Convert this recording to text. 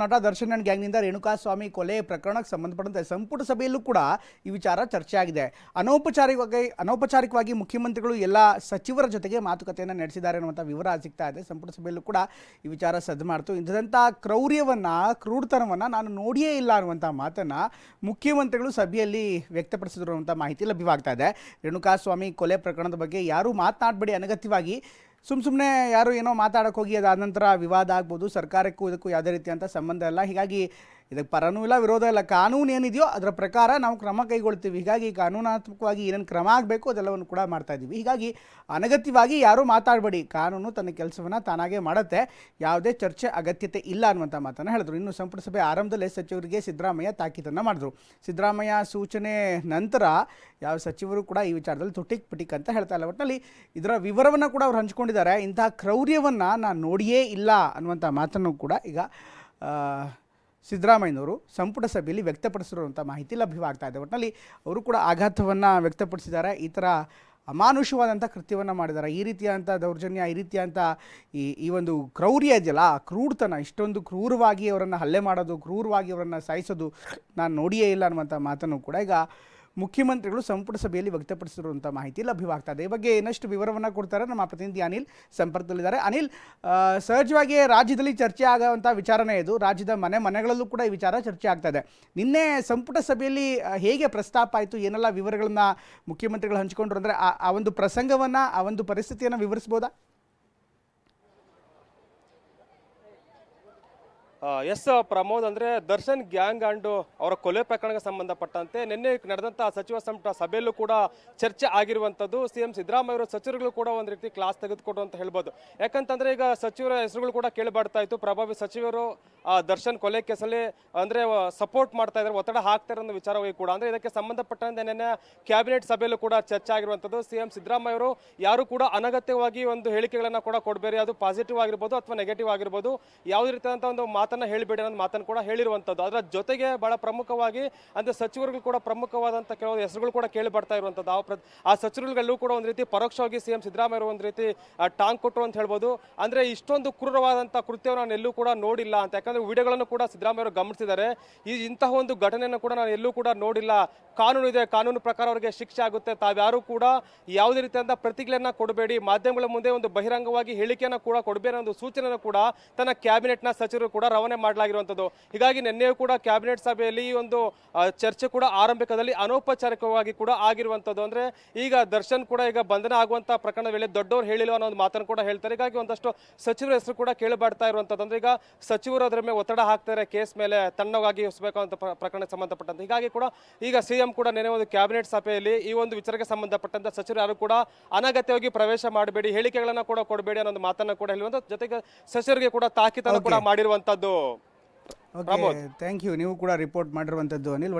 ನಟ ದರ್ಶನ್ ಅಂಡ್ ಗ್ಯಾಂಗ್ನಿಂದ ರೇಣುಕಾಸ್ವಾಮಿ ಕೊಲೆ ಪ್ರಕರಣಕ್ಕೆ ಸಂಬಂಧಪಟ್ಟಂತೆ ಸಂಪುಟ ಸಭೆಯಲ್ಲೂ ಕೂಡ ಈ ವಿಚಾರ ಚರ್ಚೆ ಆಗಿದೆ ಅನೌಪಚಾರಿಕವಾಗಿ ಅನೌಪಚಾರಿಕವಾಗಿ ಮುಖ್ಯಮಂತ್ರಿಗಳು ಎಲ್ಲ ಸಚಿವರ ಜೊತೆಗೆ ಮಾತುಕತೆಯನ್ನು ನಡೆಸಿದ್ದಾರೆ ಅನ್ನುವಂಥ ವಿವರ ಸಿಗ್ತಾ ಇದೆ. ಸಂಪುಟ ಸಭೆಯಲ್ಲೂ ಕೂಡ ಈ ವಿಚಾರ ಸದ್ದು ಮಾಡ್ತು. ಇಂಥದಂಥ ಕ್ರೌರ್ಯವನ್ನು, ಕ್ರೂರತನವನ್ನು ನಾನು ನೋಡಿಯೇ ಇಲ್ಲ ಅನ್ನುವಂಥ ಮಾತನ್ನು ಮುಖ್ಯಮಂತ್ರಿಗಳು ಸಭೆಯಲ್ಲಿ ವ್ಯಕ್ತಪಡಿಸಿದ್ರು ಅನ್ನುವಂಥ ಮಾಹಿತಿ ಲಭ್ಯವಾಗ್ತಾ ಇದೆ. ರೇಣುಕಾಸ್ವಾಮಿ ಕೊಲೆ ಪ್ರಕರಣದ ಬಗ್ಗೆ ಯಾರೂ ಮಾತನಾಡಬೇಡಿ. ಅನಗತ್ಯವಾಗಿ ಸುಮ್ಮ ಸುಮ್ಮನೆ ಯಾರು ಏನೋ ಮಾತಾಡೋಕೆ ಹೋಗಿ ಅದಾದ ನಂತರ ವಿವಾದ ಆಗ್ಬೋದು, ಸರ್ಕಾರಕ್ಕೂ ಇದಕ್ಕೂ ಯಾವುದೇ ರೀತಿಯಂಥ ಸಂಬಂಧ ಇಲ್ಲ. ಹೀಗಾಗಿ ಇದಕ್ಕೆ ಪರನೂ ಇಲ್ಲ ವಿರೋಧ ಇಲ್ಲ. ಕಾನೂನು ಏನಿದೆಯೋ ಅದರ ಪ್ರಕಾರ ನಾವು ಕ್ರಮ ಕೈಗೊಳ್ತೀವಿ. ಹೀಗಾಗಿ ಕಾನೂನಾತ್ಮಕವಾಗಿ ಏನೇನು ಕ್ರಮ ಆಗಬೇಕು ಅದೆಲ್ಲವನ್ನು ಕೂಡ ಮಾಡ್ತಾ ಇದ್ದೀವಿ. ಹೀಗಾಗಿ ಅನಗತ್ಯವಾಗಿ ಯಾರೂ ಮಾತಾಡಬೇಡಿ. ಕಾನೂನು ತನ್ನ ಕೆಲಸವನ್ನು ತಾನಾಗೇ ಮಾಡುತ್ತೆ. ಯಾವುದೇ ಚರ್ಚೆ ಅಗತ್ಯತೆ ಇಲ್ಲ ಅನ್ನುವಂಥ ಮಾತನ್ನು ಹೇಳಿದ್ರು. ಇನ್ನು ಸಂಪುಟ ಸಭೆ ಆರಂಭದಲ್ಲೇ ಸಚಿವರಿಗೆ ಸಿದ್ದರಾಮಯ್ಯ ತಾಕೀತನ್ನು ಮಾಡಿದ್ರು. ಸಿದ್ದರಾಮಯ್ಯ ಸೂಚನೆ ನಂತರ ಯಾವ ಸಚಿವರು ಕೂಡ ಈ ವಿಚಾರದಲ್ಲಿ ತುಟಿಕ್ ಪಿಟಿಕ್ ಅಂತ ಹೇಳ್ತಾ ಇಲ್ಲ. ಒಟ್ಟಿನಲ್ಲಿ ಇದರ ವಿವರವನ್ನು ಕೂಡ ಅವ್ರು ಹಂಚ್ಕೊಂಡಿದ್ದಾರೆ. ಇಂತಹ ಕ್ರೌರ್ಯವನ್ನು ನಾನು ನೋಡಿಯೇ ಇಲ್ಲ ಅನ್ನುವಂಥ ಮಾತನ್ನು ಕೂಡ ಈಗ ಸಿದ್ದರಾಮಯ್ಯನವರು ಸಂಪುಟ ಸಭೆಯಲ್ಲಿ ವ್ಯಕ್ತಪಡಿಸಿರುವಂಥ ಮಾಹಿತಿ ಲಭ್ಯವಾಗ್ತಾ ಇದೆ. ಒಟ್ಟಿನಲ್ಲಿ ಅವರು ಕೂಡ ಆಘಾತವನ್ನು ವ್ಯಕ್ತಪಡಿಸಿದ್ದಾರೆ. ಈ ಥರ ಅಮಾನುಷವಾದಂಥ ಕೃತ್ಯವನ್ನು ಮಾಡಿದ್ದಾರೆ. ಈ ರೀತಿಯಾದಂಥ ದೌರ್ಜನ್ಯ, ಈ ರೀತಿಯಾದಂಥ ಈ ಈ ಒಂದು ಕ್ರೌರ್ಯ ಇದೆಯಲ್ಲ ಕ್ರೂರತನ, ಇಷ್ಟೊಂದು ಕ್ರೂರವಾಗಿ ಅವರನ್ನು ಹಲ್ಲೆ ಮಾಡೋದು, ಕ್ರೂರವಾಗಿ ಅವರನ್ನು ಸಾಯಿಸೋದು ನಾನು ನೋಡಿಯೇ ಇಲ್ಲ ಅನ್ನುವಂಥ ಮಾತನ್ನು ಕೂಡ ಈಗ ಮುಖ್ಯಮಂತ್ರಿಗಳು ಸಂಪುಟ ಸಭೆಯಲ್ಲಿ ವ್ಯಕ್ತಪಡಿಸಿರುವಂಥ ಮಾಹಿತಿ ಲಭ್ಯವಾಗ್ತದೆ ಈ ಬಗ್ಗೆ ಇನ್ನಷ್ಟು ವಿವರವನ್ನು ಕೊಡ್ತಾರೆ ನಮ್ಮ ಪ್ರತಿನಿಧಿ ಅನಿಲ್ ಸಂಪರ್ಕದಲ್ಲಿದ್ದಾರೆ ಅನಿಲ್ ಸಹಜವಾಗಿ ರಾಜ್ಯದಲ್ಲಿ ಚರ್ಚೆ ಆಗುವಂಥ ವಿಚಾರನೇ ಇದು. ರಾಜ್ಯದ ಮನೆ ಮನೆಗಳಲ್ಲೂ ಕೂಡ ಈ ವಿಚಾರ ಚರ್ಚೆ ಆಗ್ತಾ ಇದೆ. ನಿನ್ನೆ ಸಂಪುಟ ಸಭೆಯಲ್ಲಿ ಹೇಗೆ ಪ್ರಸ್ತಾಪ ಆಯಿತು? ಏನೆಲ್ಲ ವಿವರಗಳನ್ನ ಮುಖ್ಯಮಂತ್ರಿಗಳು ಹಂಚಿಕೊಂಡ್ರು ಅಂದರೆ ಆ ಒಂದು ಪ್ರಸಂಗವನ್ನು, ಆ ಒಂದು ಪರಿಸ್ಥಿತಿಯನ್ನು ವಿವರಿಸ್ಬೋದಾ? ಎಸ್, ಪ್ರಮೋದ್ ಅಂದ್ರೆ ದರ್ಶನ್ ಗ್ಯಾಂಗ್ ಅಂಡ್ ಅವರ ಕೊಲೆ ಪ್ರಕರಣಕ್ಕೆ ಸಂಬಂಧಪಟ್ಟಂತೆ ನಿನ್ನೆ ನಡೆದಂಥ ಸಚಿವ ಸಂಪುಟ ಸಭೆಯಲ್ಲೂ ಕೂಡ ಚರ್ಚೆ ಆಗಿರುವಂತದ್ದು ಸಿಎಂ ಸಿದ್ದರಾಮಯ್ಯ ಅವರ ಸಚಿವರುಗಳು ಕೂಡ ಒಂದು ರೀತಿ ಕ್ಲಾಸ್ ತೆಗೆದುಕೊಡು ಅಂತ ಹೇಳ್ಬೋದು. ಯಾಕಂತಂದ್ರೆ ಈಗ ಸಚಿವರ ಹೆಸರುಗಳು ಕೂಡ ಕೇಳಿಬಾಡ್ತಾ ಇತ್ತು. ಪ್ರಭಾವಿ ಸಚಿವರು ದರ್ಶನ್ ಕೊಲೆ ಕೇಸಲ್ಲಿ ಅಂದ್ರೆ ಸಪೋರ್ಟ್ ಮಾಡ್ತಾ ಇದ್ದಾರೆ. ಒತ್ತಡ ಹಾಕ್ತಾರೆ ಅನ್ನೋ ವಿಚಾರವಾಗಿ ಕೂಡ. ಅಂದ್ರೆ ಇದಕ್ಕೆ ಸಂಬಂಧಪಟ್ಟಂತೆ ನಿನ್ನೆ ಕ್ಯಾಬಿನೆಟ್ ಸಭೆಯಲ್ಲೂ ಕೂಡ ಚರ್ಚೆ ಆಗಿರುವಂತದ್ದು ಸಿಎಂ ಸಿದ್ದರಾಮಯ್ಯ ಅವರು ಯಾರು ಕೂಡ ಅನಗತ್ಯವಾಗಿ ಒಂದು ಹೇಳಿಕೆಗಳನ್ನ ಕೂಡ ಕೊಡಬೇಡಿ. ಅದು ಪಾಸಿಟಿವ್ ಆಗಿರ್ಬೋದು ಅಥವಾ ನೆಗೆಟಿವ್ ಆಗಿರ್ಬೋದು. ಯಾವುದೇ ರೀತಿಯಾದಂಥ ಒಂದು ಮಾತನ್ನ ಹೇಳಿಬೇಡಿ ಅನ್ನೋ ಮಾತನ್ನು ಕೂಡ ಹೇಳಿರುವಂಥದ್ದು ಅದರ ಜೊತೆಗೆ ಬಹಳ ಪ್ರಮುಖವಾಗಿ ಅಂದ್ರೆ ಸಚಿವರುಗಳು ಕೂಡ ಪ್ರಮುಖವಾದಂಥ ಕೆಲವು ಹೆಸರುಗಳು ಕೂಡ ಕೇಳಿ ಬರ್ತಾ ಇರುವಂಥದ್ದು ಆ ಪ್ರ- ಆ ಸಚಿವರುಗಳೆಲ್ಲೂ ಕೂಡ ಒಂದು ರೀತಿ ಪರೋಕ್ಷವಾಗಿ ಸಿಎಂ ಸಿದ್ದರಾಮಯ್ಯ ಒಂದು ರೀತಿ ಟಾಂಗ್ ಕೊಟ್ಟರು ಅಂತ ಹೇಳ್ಬೋದು. ಅಂದ್ರೆ ಇಷ್ಟೊಂದು ಕ್ರೂರವಾದಂಥ ಕೃತ್ಯವನ್ನು ನಾನು ಎಲ್ಲೂ ಕೂಡ ನೋಡಿಲ್ಲ ಅಂತ. ಯಾಕಂದ್ರೆ ವಿಡಿಯೋಗಳನ್ನು ಕೂಡ ಸಿದ್ದರಾಮಯ್ಯ ಗಮನಿಸಿದ್ದಾರೆ. ಈ ಇಂತಹ ಒಂದು ಘಟನೆಯನ್ನು ಕೂಡ ನಾನು ಎಲ್ಲೂ ಕೂಡ ನೋಡಿಲ್ಲ. ಕಾನೂನು ಇದೆ, ಕಾನೂನು ಪ್ರಕಾರ ಅವರಿಗೆ ಶಿಕ್ಷೆ ಆಗುತ್ತೆ. ತಾವ್ಯಾರು ಕೂಡ ಯಾವುದೇ ರೀತಿಯಾದ ಪ್ರತಿಕ್ರಿಯೆಯನ್ನ ಕೊಡಬೇಡಿ. ಮಾಧ್ಯಮಗಳ ಮುಂದೆ ಒಂದು ಬಹಿರಂಗವಾಗಿ ಹೇಳಿಕೆಯನ್ನು ಕೂಡ ಕೊಡಬೇಡಿ ಒಂದು ಸೂಚನೆಯನ್ನು ಕೂಡ ತನ್ನ ಕ್ಯಾಬಿನೆಟ್ನ ಸಚಿವರು ಕೂಡ ರವಾನೆ ಮಾಡಲಾಗಿರುವಂಥದ್ದು ಹೀಗಾಗಿ ನಿನ್ನೆಯೂ ಕೂಡ ಕ್ಯಾಬಿನೆಟ್ ಸಭೆಯಲ್ಲಿ ಈ ಒಂದು ಚರ್ಚೆ ಕೂಡ ಆರಂಭಿಕದಲ್ಲಿ ಅನೌಪಚಾರಿಕವಾಗಿ ಕೂಡ ಆಗಿರುವಂಥದ್ದು ಅಂದ್ರೆ ಈಗ ದರ್ಶನ್ ಕೂಡ ಈಗ ಬಂಧನ ಆಗುವಂಥ ಪ್ರಕರಣದ ವೇಳೆ ದೊಡ್ಡವರು ಹೇಳಿಲ್ಲ ಅನ್ನೋ ಒಂದು ಮಾತನ್ನು ಕೂಡ ಹೇಳ್ತಾರೆ. ಹೀಗಾಗಿ ಒಂದಷ್ಟು ಸಚಿವರ ಹೆಸರು ಕೂಡ ಕೇಳಿಬಾಡ್ತಾ ಇರುವಂಥದ್ದು ಅಂದ್ರೆ ಈಗ ಸಚಿವರು ಅದರ ಮೇಲೆ ಒತ್ತಡ ಹಾಕ್ತಾರೆ ಕೇಸ್ ಮೇಲೆ ತಣ್ಣವಾಗಿ ಹೊಸಬೇಕು ಅಂತ ಪ್ರ- ಪ್ರಕರಣಕ್ಕೆ ಸಂಬಂಧಪಟ್ಟಂತೆ. ಹೀಗಾಗಿ ಕೂಡ ಈಗ ಸಿಎಂ ಕೂಡ ನೆನೆ ಒಂದು ಕ್ಯಾಬಿನೆಟ್ ಸಭೆಯಲ್ಲಿ ಈ ಒಂದು ವಿಚಾರಕ್ಕೆ ಸಂಬಂಧಪಟ್ಟಂತ ಸಚಿವರು ಯಾರು ಕೂಡ ಅನಗತ್ಯವಾಗಿ ಪ್ರವೇಶ ಮಾಡಬೇಡಿ ಹೇಳಿಕೆಗಳನ್ನು ಕೂಡ ಕೊಡಬೇಡಿ ಅನ್ನೋ ಒಂದು ಮಾತನ್ನು ಕೂಡ ಹೇಳುವಂಥ ಜೊತೆಗೆ ಸಚಿವರಿಗೆ ಕೂಡ ತಾಕೀತನ್ನು ಕೂಡ ಮಾಡಿರುವಂತದ್ದು. ಓಕೆ ಥ್ಯಾಂಕ್ ಯು ನೀವು ಕೂಡ ರಿಪೋರ್ಟ್ ಮಾಡಿರುವಂಥದ್ದು ಅನಿಲ್